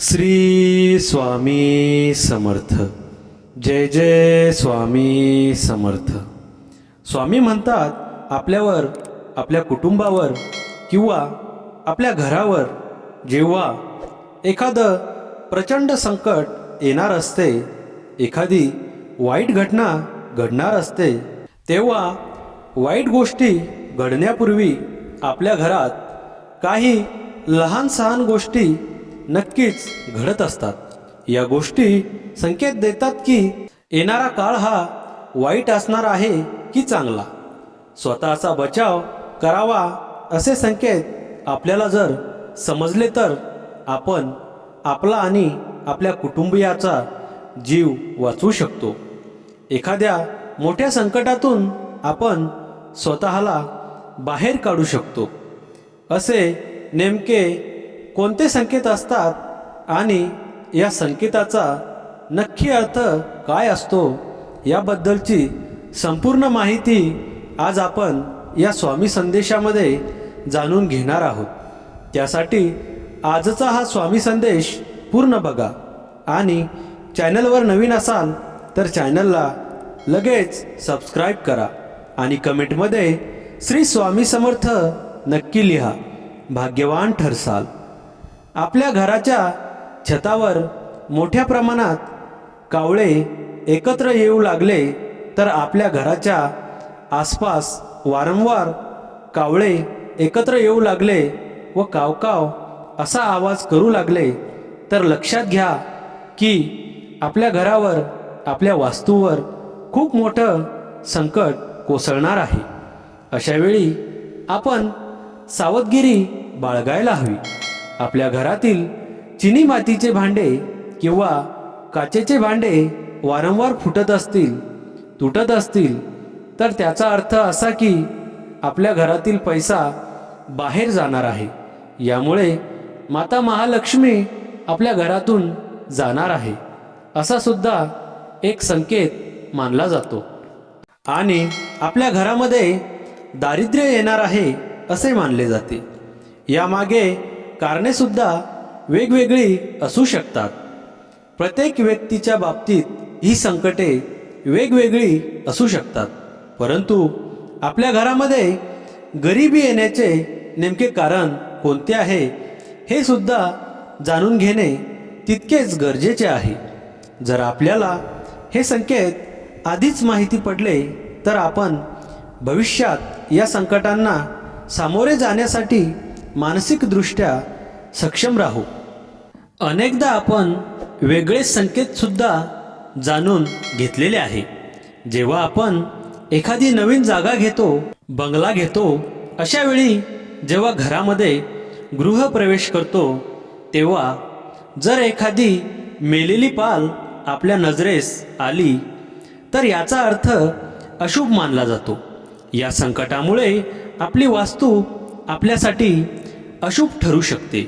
श्री स्वामी समर्थ. जय जय स्वामी समर्थ. स्वामी म्हणतात आपल्यावर आपल्या कुटुंबावर किंवा आपल्या घरावर जेव्हा एखादं प्रचंड संकट येणार असते एखादी वाईट घटना घडणार असते तेव्हा वाईट गोष्टी घडण्यापूर्वी आपल्या घरात काही लहान सहान गोष्टी नक्कीच घडत असतात. या गोष्टी संकेत देतात की येणारा काळ हा वाईट असणार आहे की चांगला. स्वतःचा बचाव करावा असे संकेत आपल्याला जर समजले तर आपण आपला आणि आपल्या कुटुंबियाचा जीव वाचवू शकतो. एखाद्या मोठ्या संकटातून आपण स्वतःला बाहेर काढू शकतो. असे नेमके कोणते संकेत असतात आणि या संकेताचा नक्की अर्थ काय असतो याबद्दलची संपूर्ण माहिती आज आपण या स्वामी संदेशामध्ये जाणून घेणार आहोत. त्यासाठी आजचा हा स्वामी संदेश पूर्ण बघा आणि चॅनलवर नवीन असाल तर चॅनलला लगेच सबस्क्राईब करा आणि कमेंटमध्ये श्री स्वामी समर्थ नक्की लिहा. भाग्यवान ठरसाल. आपल्या घराच्या छतावर मोठ्या प्रमाणात कावळे एकत्र येऊ लागले तर आपल्या घराच्या आसपास वारंवार कावळे एकत्र येऊ लागले व कावकाव असा आवाज करू लागले. तर लक्षात घ्या की आपल्या घरावर आपल्या वास्तूवर खूप मोठं संकट कोसळणार आहे. अशावेळी आपण सावधगिरी बाळगायला हवी. आपल्या घरातील चिनी मातीचे भांडे किंवा काचेचे भांडे वारंवार फुटत असतील तुटत असतील तर त्याचा अर्थ असा की आपल्या घरातील पैसा बाहेर जाणार आहे. यामुळे माता महालक्ष्मी आपल्या घरातून जाणार आहे असा सुद्धा एक संकेत मानला जातो. आणि आपल्या घरामध्ये दारिद्र्य येणार आहे असे मानले जाते. यामागे कारणे सुद्धा वेगवेगळी असू शकतात. प्रत्येक व्यक्तीच्या बाबतीत ही संकटे वेगवेगळी असू शकतात. परंतु आपल्या घरामध्ये गरिबी येण्याचे नेमके कारण कोणते आहे हे सुद्धा जाणून घेणे तितकेच गरजेचे आहे. जर आपल्याला हे संकेत आधीच माहिती पडले तर आपण भविष्यात या संकटांना सामोरे जाण्यासाठी मानसिकदृष्ट्या सक्षम राहू. अनेकदा आपण वेगळे संकेतसुद्धा जाणून घेतलेले आहे. जेव्हा आपण एखादी नवीन जागा घेतो बंगला घेतो अशा वेळी जेव्हा घरामध्ये गृहप्रवेश करतो तेव्हा जर एखादी मेलेली पाल आपल्या नजरेस आली तर याचा अर्थ अशुभ मानला जातो. या संकटामुळे आपली वास्तू आपल्यासाठी अशुभ ठरू शकते.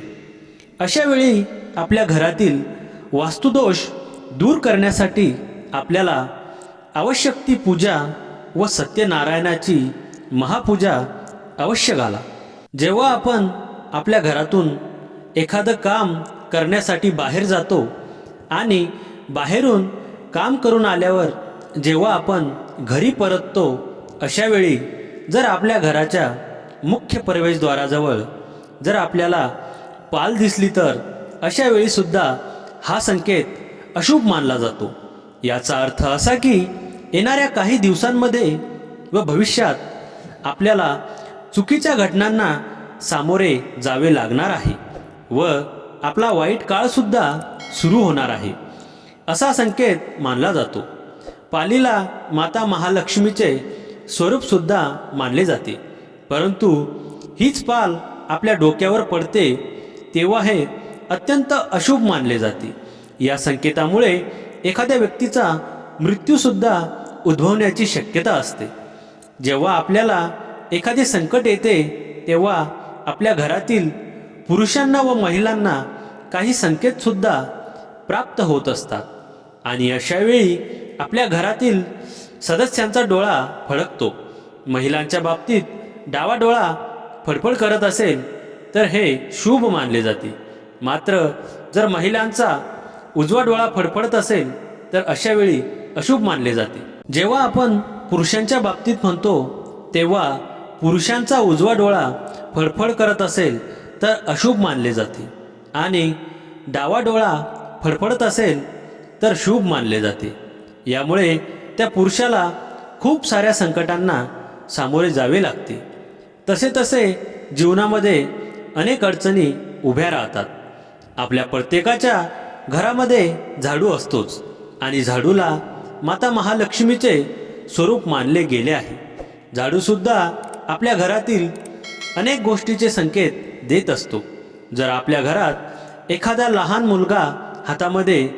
अशा वेळी आपल्या घरातील वास्तुदोष दूर करण्यासाठी आपल्याला आवश्यक ती पूजा व सत्यनारायणाची महापूजा अवश्य घाला. जेव्हा आपण आपल्या घरातून एखादं काम करण्यासाठी बाहेर जातो आणि बाहेरून काम करून आल्यावर जेव्हा आपण घरी परततो अशावेळी जर आपल्या घराच्या मुख्य प्रवेशद्वाराजवळ. जर आपल्याला पाल दिसली तर अशा वेळीसुद्धा हा संकेत अशुभ मानला जातो. याचा अर्थ असा की येणाऱ्या काही दिवसांमध्ये व भविष्यात आपल्याला चुकीच्या घटनांना सामोरे जावे लागणार आहे व आपला वाईट काळसुद्धा सुरू होणार आहे असा संकेत मानला जातो. पालीला माता महालक्ष्मीचे स्वरूपसुद्धा मानले जाते. परंतु हीच पाल आपल्या डोक्यावर पडते तेव्हा हे अत्यंत अशुभ मानले जाते. या संकेतामुळे एखाद्या व्यक्तीचा मृत्यूसुद्धा उद्भवण्याची शक्यता असते. जेव्हा आपल्याला एखादे संकट येते तेव्हा आपल्या घरातील पुरुषांना व महिलांना काही संकेतसुद्धा प्राप्त होत असतात आणि अशावेळी आपल्या घरातील सदस्यांचा डोळा फडकतो. महिलांच्या बाबतीत डावा डोळा फडफड करत असेल तर हे शुभ मानले जाते. मात्र जर महिलांचा उजवा डोळा फडफडत असेल तर अशा वेळी अशुभ मानले जाते. जेव्हा आपण पुरुषांच्या बाबतीत म्हणतो तेव्हा पुरुषांचा उजवा डोळा फडफड करत असेल तर अशुभ मानले जाते. आणि डावा डोळा फडफडत असेल तर शुभ मानले जाते. यामुळे त्या पुरुषाला खूप साऱ्या संकटांना सामोरे जावे लागते. तसे तसे जीवनामध्ये अनेक अडचणी उभ्या राहतात. आपल्या प्रत्येकाच्या घरामध्ये झाडू असतोच आणि झाडूला माता महालक्ष्मीचे स्वरूप मानले गेले आहे. झाडूसुद्धा आपल्या घरातील अनेक गोष्टीचे संकेत देत असतो. जर आपल्या घरात एखादा लहान मुलगा हातामध्ये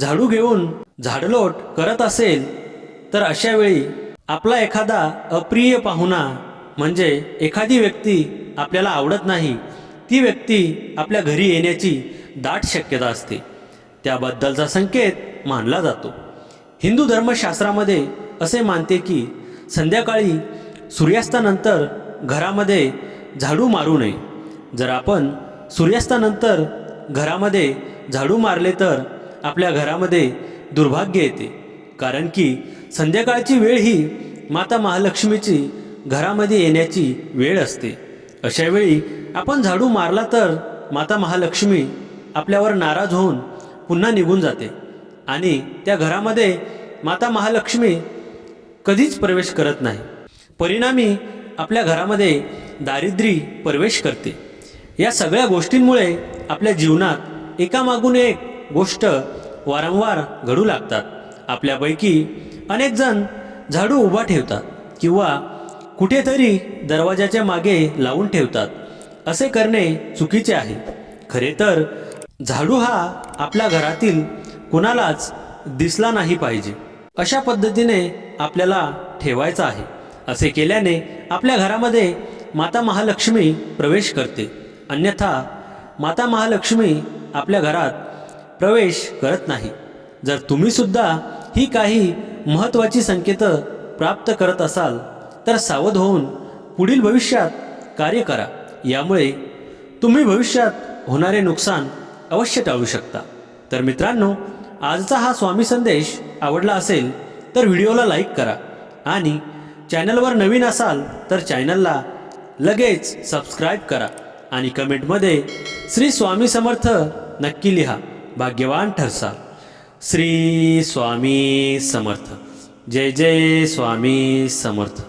झाडू घेऊन झाडलोट करत असेल तर अशावेळी आपला एखादा अप्रिय पाहुणा म्हणजे एखादी व्यक्ती आपल्याला आवडत नाही ती व्यक्ती आपल्या घरी येण्याची दाट शक्यता असते. त्याबद्दलचा संकेत मानला जातो. हिंदू धर्मशास्त्रामध्ये असे मानते की संध्याकाळी सूर्यास्तानंतर घरामध्ये झाडू मारू नये. जर आपण सूर्यास्तानंतर घरामध्ये झाडू मारले तर आपल्या घरामध्ये दुर्भाग्य येते. कारण की संध्याकाळची वेळ ही माता महालक्ष्मीची घरामध्ये येण्याची वेळ असते. अशावेळी आपण झाडू मारला तर माता महालक्ष्मी आपल्यावर नाराज होऊन पुन्हा निघून जाते आणि त्या घरामध्ये माता महालक्ष्मी कधीच प्रवेश करत नाही. परिणामी आपल्या घरामध्ये दारिद्र्य प्रवेश करते. या सगळ्या गोष्टींमुळे आपल्या जीवनात एकामागून एक गोष्ट वारंवार घडू लागतात. आपल्यापैकी अनेकजण झाडू उभा ठेवतात किंवा कुठेतरी दरवाजाच्या मागे लावून ठेवतात. असे करणे चुकीचे आहे. खरे तर झाडू हा आपल्या घरातील कुणालाच दिसला नाही पाहिजे. अशा पद्धतीने आपल्याला ठेवायचा आहे. असे केल्याने आपल्या घरामध्ये माता महालक्ष्मी प्रवेश करते. अन्यथा माता महालक्ष्मी आपल्या घरात प्रवेश करत नाही. जर तुम्ही सुद्धा ही काही महत्त्वाची संकेतं प्राप्त करत असाल तर सावध होऊन पुढील भविष्यात कार्य करा. यामुळे तुम्ही भविष्यात होणारे नुकसान अवश्य टाळू शकता. तर मित्रांनो आजचा हा स्वामी संदेश आवडला असेल तर व्हिडिओला लाईक करा आणि चॅनलवर नवीन असाल तर चॅनलला लगेच सबस्क्राईब करा आणि कमेंटमध्ये श्री स्वामी समर्थ नक्की लिहा. भाग्यवान ठरसा. श्री स्वामी समर्थ. जय जय स्वामी समर्थ.